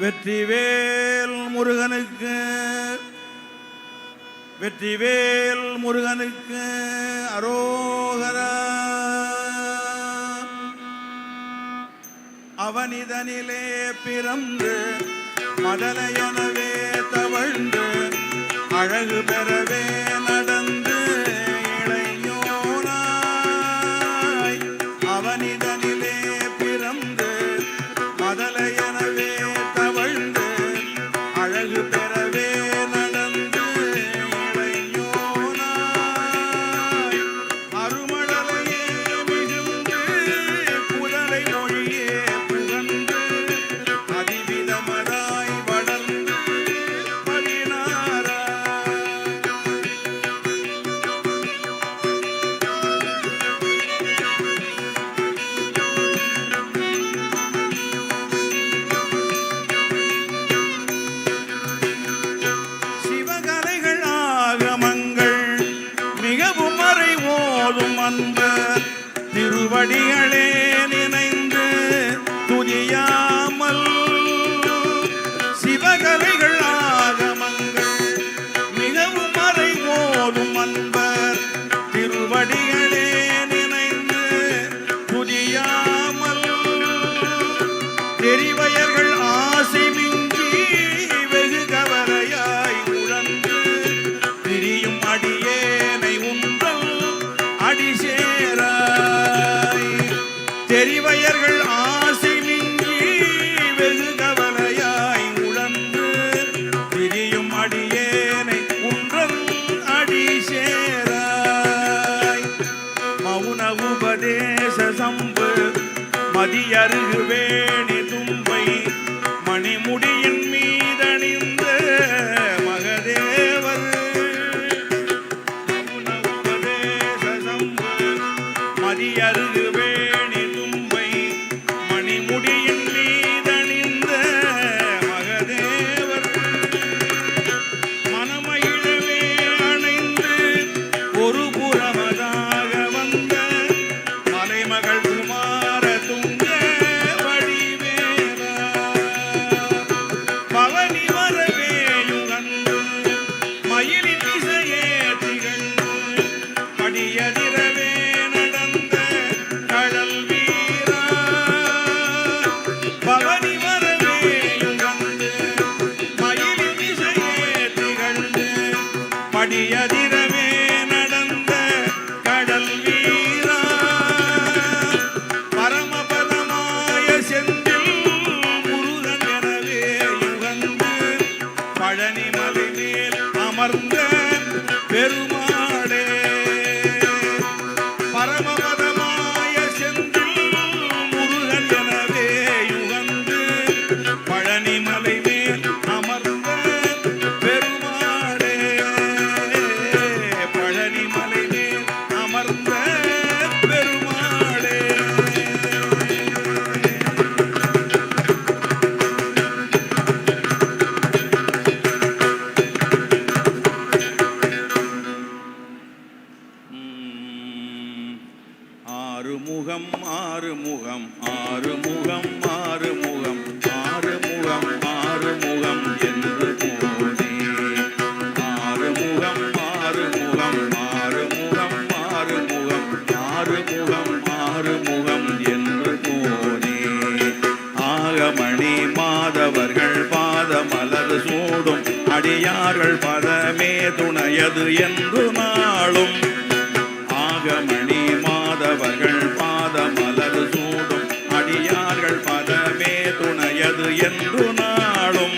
வெற்றிவேல் முருகனுக்கு வெற்றிவேல் முருகனுக்கு அரோகரா. அவனிதனிலே பிறந்து மடலையொனவே தவழ்ந்து அழகு பெ வெகு கவலையாய் உழந்து பிரியும் அடியேனை உன்றன் அடி சேராய் அடியதி மாறுமுகம் மாறுமுகம் என்று போனே ஆகமணி மாதவர்கள் பாத மலர் சூடும். அடியார்கள் பதமே துணையது என்று நாளும். ஆகமணி மாதவர்கள் பாத மலர் சூடும். அடியார்கள் பதமே துணையது என்று நாளும்.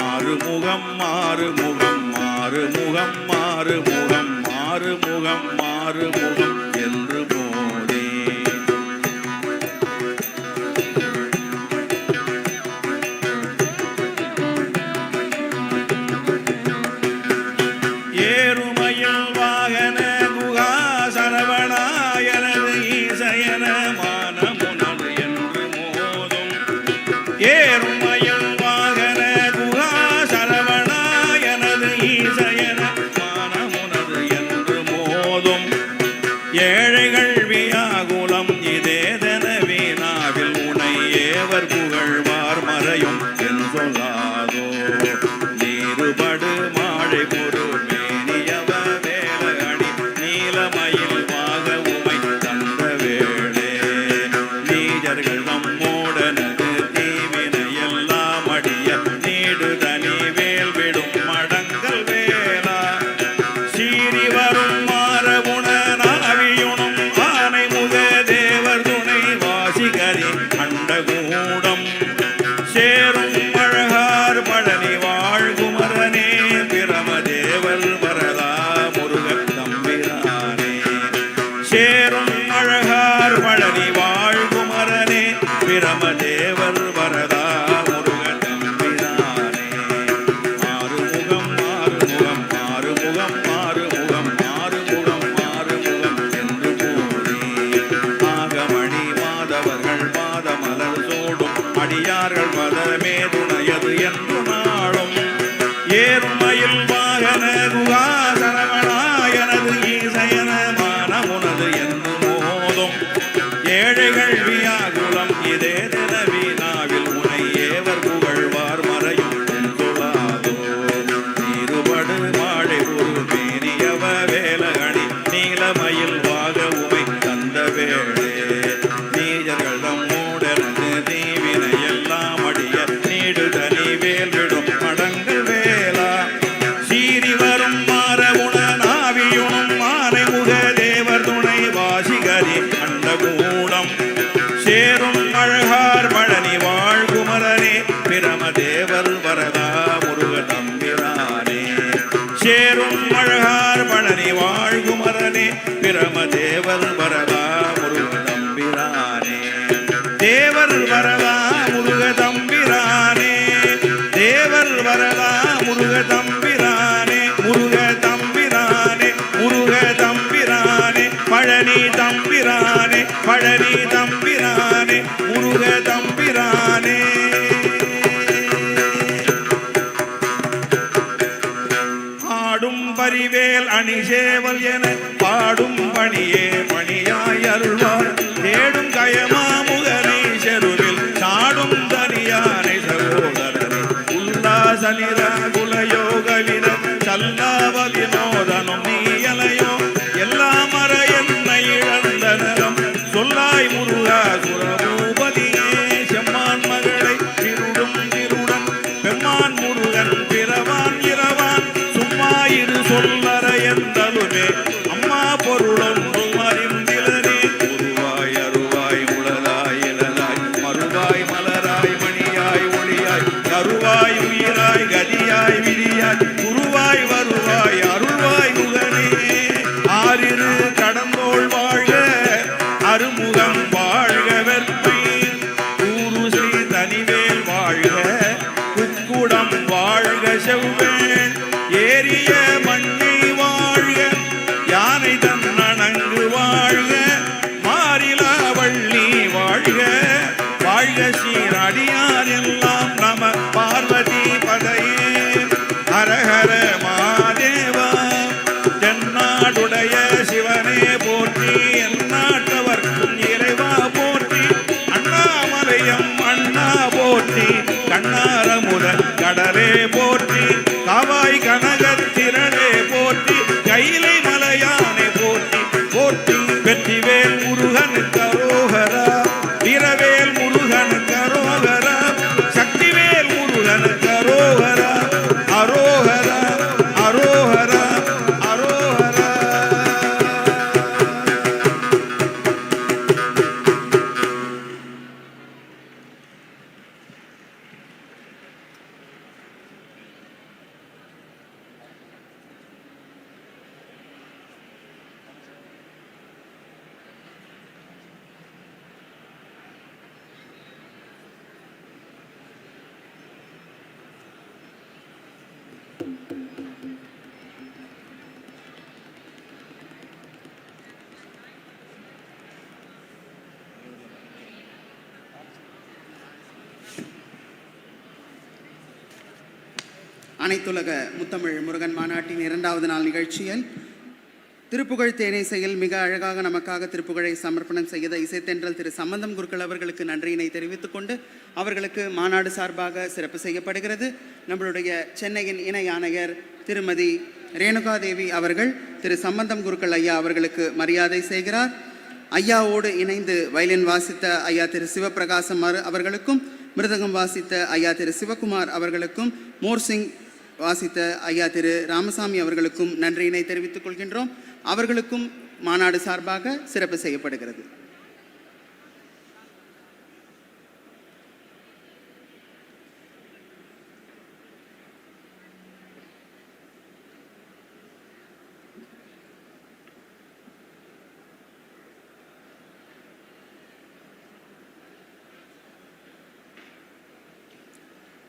ஆறுமுகம் மாறுமுகம் மாறுமுகம் மாறுமுகம் மாறுமுகம் மாறுமுகம் வேளே நீஜர்கள் தம்மூடனது தீவினை எல்லாம் அடிய நீடு வேல் விடும் மடங்கள் வேலா சீறி வரும் மாறவுண நாவியுணும் மாலை முக தேவர் துணை வாசிகரி அண்ட சேரும் அழகார் பழனி வாழ்குமரனே பிரம தேவர் வரதா முருக தம்பிரானே சேரும் அழகார் பழனி வாழ்குமரனே வரதா பழனி தம்பிரானே பழனி தம்பிரானே முருக தம்பிரானே. ஆடும் பரிவேல் அணிசேவல் என பாடும் பணியே பணியாய் அருள்வார். தேடும் கயமாமுகனை செருவில் சாடும் தனியானை சகோதரனை. உல்லாசனிரா குலயோக சல்லாவலினா lenda no vento. அனைத்துலக முத்தமிழ் முருகன் மாநாட்டின் இரண்டாவது நாள் நிகழ்ச்சியில் திருப்புகழ் தேனீசையில் மிக அழகாக நமக்காக திருப்புகழை சமர்ப்பணம் செய்த இசைத்தென்றல் திரு சம்பந்தம் குருக்கள் அவர்களுக்கு நன்றியினை தெரிவித்துக் கொண்டு அவர்களுக்கு மாநாடு சார்பாக சிறப்பு செய்யப்படுகிறது. நம்மளுடைய சென்னையின் இணை ஆணையர் திருமதி ரேணுகாதேவி அவர்கள் திரு சம்பந்தம் குருக்கள் ஐயா அவர்களுக்கு மரியாதை செய்கிறார். ஐயாவோடு இணைந்து வயலின் வாசித்த ஐயா திரு சிவபிரகாசம் அவர்களுக்கும் மிருதகம் வாசித்த ஐயா திரு சிவகுமார் அவர்களுக்கும் மோர்சிங் வாசித்த ஐயா திரு ராமசாமி அவர்களுக்கும் நன்றியினை தெரிவித்துக் கொள்கின்றோம். அவர்களுக்கும் மாநாடு சார்பாக சிறப்பு செய்யப்படுகிறது.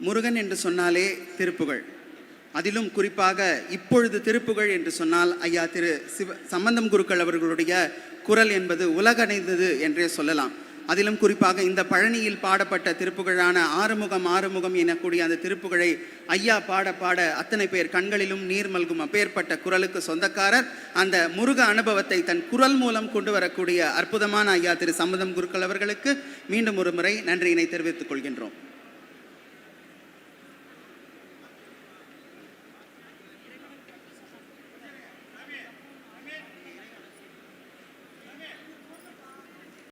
முருகன் என்று சொன்னாலே திருப்புகழ். அதிலும் குறிப்பாக இப்பொழுது திருப்புகழ் என்று சொன்னால் ஐயா திரு சிவ சம்பந்தம் குருக்கள் அவர்களுடைய குரல் என்பது உலகடைந்தது என்றே சொல்லலாம். அதிலும் குறிப்பாக இந்த பழனியில் பாடப்பட்ட திருப்புகழான ஆறுமுகம் ஆறுமுகம் எனக்கூடிய அந்த திருப்புகழை ஐயா பாட பாட அத்தனை பேர் கண்களிலும் நீர் மல்கும் அப்பேற்பட்ட குரலுக்கு சொந்தக்காரர். அந்த முருக அனுபவத்தை தன் குரல் மூலம் கொண்டு வரக்கூடிய அற்புதமான ஐயா திரு சம்மதம் குருக்கள் அவர்களுக்கு மீண்டும் ஒரு முறை நன்றியினை தெரிவித்துக் கொள்கின்றோம்.